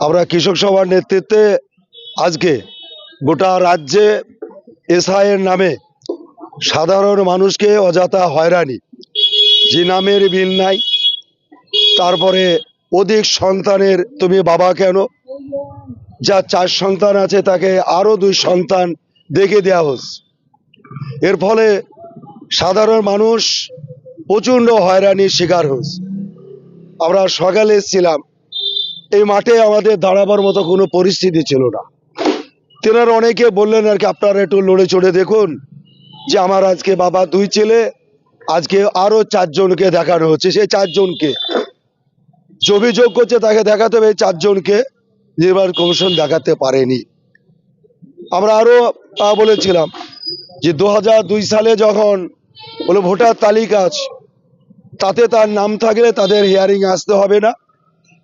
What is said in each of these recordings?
আমরা কৃষক সভার নেতৃত্বে আজকে গোটা রাজ্যে এসআইয়ের নামে সাধারণ মানুষকে অযথা হয়রানি। যে নামের বিল নাই, তারপরে অধিক সন্তানের, তুমি বাবা কেন? যা চার সন্তান আছে, তাকে আরও দুই সন্তান দেখে দেওয়া হচ্ছে এর ফলে সাধারণ মানুষ প্রচণ্ড হয়রানির শিকার হচ্ছে আমরা সকালে এসেছিলাম এই মাঠে আমাদের দাঁড়াবার মতো কোনো পরিস্থিতি ছিল না। তেনারা অনেকে বললেন আর কি, আপনারা একটু লড়ে চড়ে দেখুন যে আমার আজকে বাবা দুই ছেলে, আজকে আরও চারজনকে দেখানো হচ্ছে। সেই চারজনকে অভিযোগ করছে, তাকে দেখাতে হবে। চারজনকে নির্বাচন কমিশন দেখাতে পারেনি। আমরা আরও বলেছিলাম যে দু সালে যখন বলে ভোটার তালিকা আছে, তাতে তার নাম থাকলে তাদের হিয়ারিং আসতে হবে না।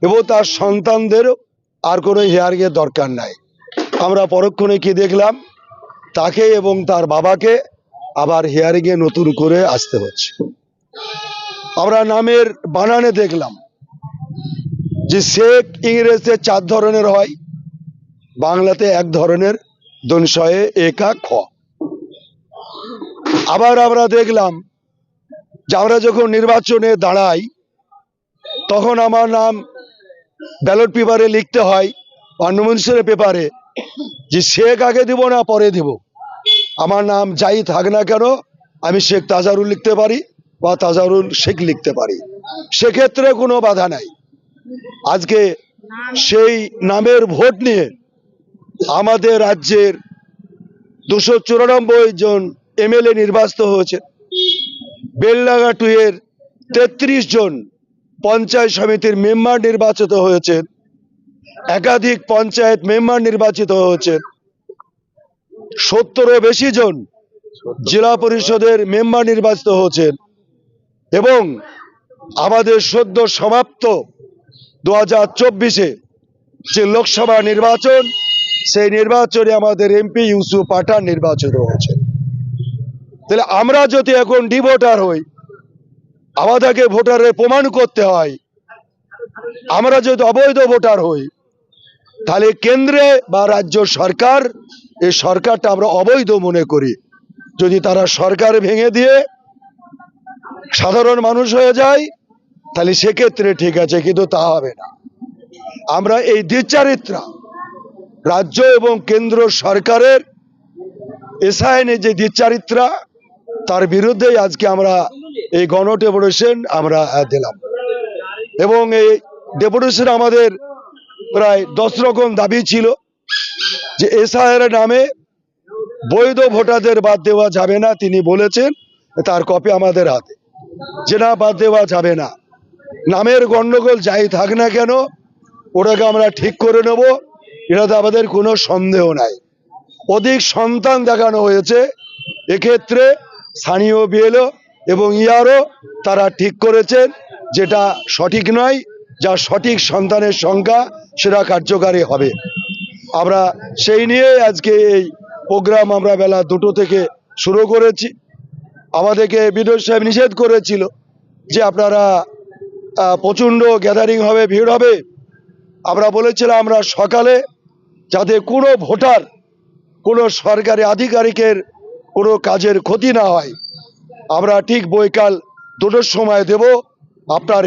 এবং তার সন্তানদেরও আর কোনো হিয়ারিংয়ের দরকার নাই। আমরা পরক্ষণে কি দেখলাম? তাকে এবং তার বাবাকে আবার হিয়ারিংয়ে নতুন করে আসতে হচ্ছে। আমরা নামের বানানে দেখলাম যে শেখ ইংরেজিতে চার ধরনের হয়। বাংলাতে এক ধরনের, দনশয়ে একা খ। আবার আমরা দেখলাম যে আমরা যখন নির্বাচনে দাঁড়াই, তখন আমার নাম ব্যালট পেপারে লিখতে হয় অন্নমনসের পেপারে, যে শেখ আগে দিব না পরে দিব। আমার নাম যাই থাক না কেন, আমি শেখ তাজারুল লিখতে পারি বা তাজারুল শেখ লিখতে পারি। সেক্ষেত্রে কোনো বাধা নাই। আজকে সেই নামের ভোট নিয়ে আমাদের রাজ্যের দুশো চুরানব্বই জন এমএলএ নির্বাচিত হয়েছে। বেলডাঙ্গা টু এর তেত্রিশ জন পঞ্চায়েত সমিতির মেম্বার নির্বাচিত হয়েছেন একাধিক পঞ্চায়েত মেম্বার নির্বাচিত হয়েছেন সত্তরের বেশি জন জেলা পরিষদের মেম্বার নির্বাচিত হয়েছেন এবং আমাদের সদ্য সমাপ্ত দু হাজার চব্বিশে যে লোকসভা নির্বাচন, সেই নির্বাচনে আমাদের এমপি ইউসুফ পাঠান নির্বাচিত হয়েছে। তাহলে আমরা যদি এখন ডিভোটার হই আমাদেরকে ভোটারের প্রমাণ করতে হয়। আমরা যদি অবৈধ ভোটার হই, তাহলে কেন্দ্রে বা রাজ্য সরকার, এই সরকারটা আমরা অবৈধ মনে করি। যদি তারা সরকার ভেঙে দিয়ে সাধারণ মানুষ হয়ে যায়, তাহলে সেক্ষেত্রে ঠিক আছে, কিন্তু তা হবে না। আমরা এই দ্বিচারিত্রা রাজ্য এবং কেন্দ্র সরকারের এসআইনের যে দ্বিচারিত্রা, তার বিরুদ্ধেই আজকে আমরা এই গণ ডেপুটেশন আমরা দিলাম। এবং এই ডেপুটেশন আমাদের প্রায় দশ রকম দাবি ছিল যে এসআইয়ের নামে বৈধ ভোটারদের বাদ দেওয়া যাবে না, তিনি বলেছেন, তার কপি আমাদের হাতে। যে না বাদ দেওয়া যাবে না। নামের গন্ডগোল যাই থাক না কেন, ওটাকে আমরা ঠিক করে নেব, এটাতে আমাদের কোনো সন্দেহ নাই। অধিক সন্তান দেখানো হয়েছে, এক্ষেত্রে স্থানীয় বিএলও এবং ইয়ারও তারা ঠিক করেছেন যেটা সঠিক নয়, যা সঠিক সন্তানের সংখ্যা সেটা কার্যকারী হবে। আমরা সেই নিয়ে আজকে এই প্রোগ্রাম আমরা বেলা দুটো থেকে শুরু করেছি। আমাদেরকে বিদ্যুৎ সাহেব নিষেধ করেছিল যে আপনারা প্রচণ্ড গ্যাদারিং হবে, ভিড় হবে। আমরা বলেছিলাম আমরা সকালে যাতে কোনো ভোটার, কোনো সরকারি আধিকারিকের কোনো কাজের ক্ষতি না হয়। আমরা ঠিক বৈকাল দুটোর সময় দেব। আপনার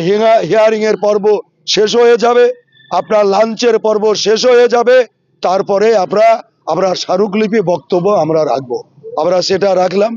হিয়ারিংয়ের পর্ব শেষ হয়ে যাবে। আপনার লাঞ্চের পর্ব শেষ হয়ে যাবে। তারপরে আমরা আমরা স্মারকলিপি বক্তব্য আমরা রাখব। আমরা সেটা রাখলাম।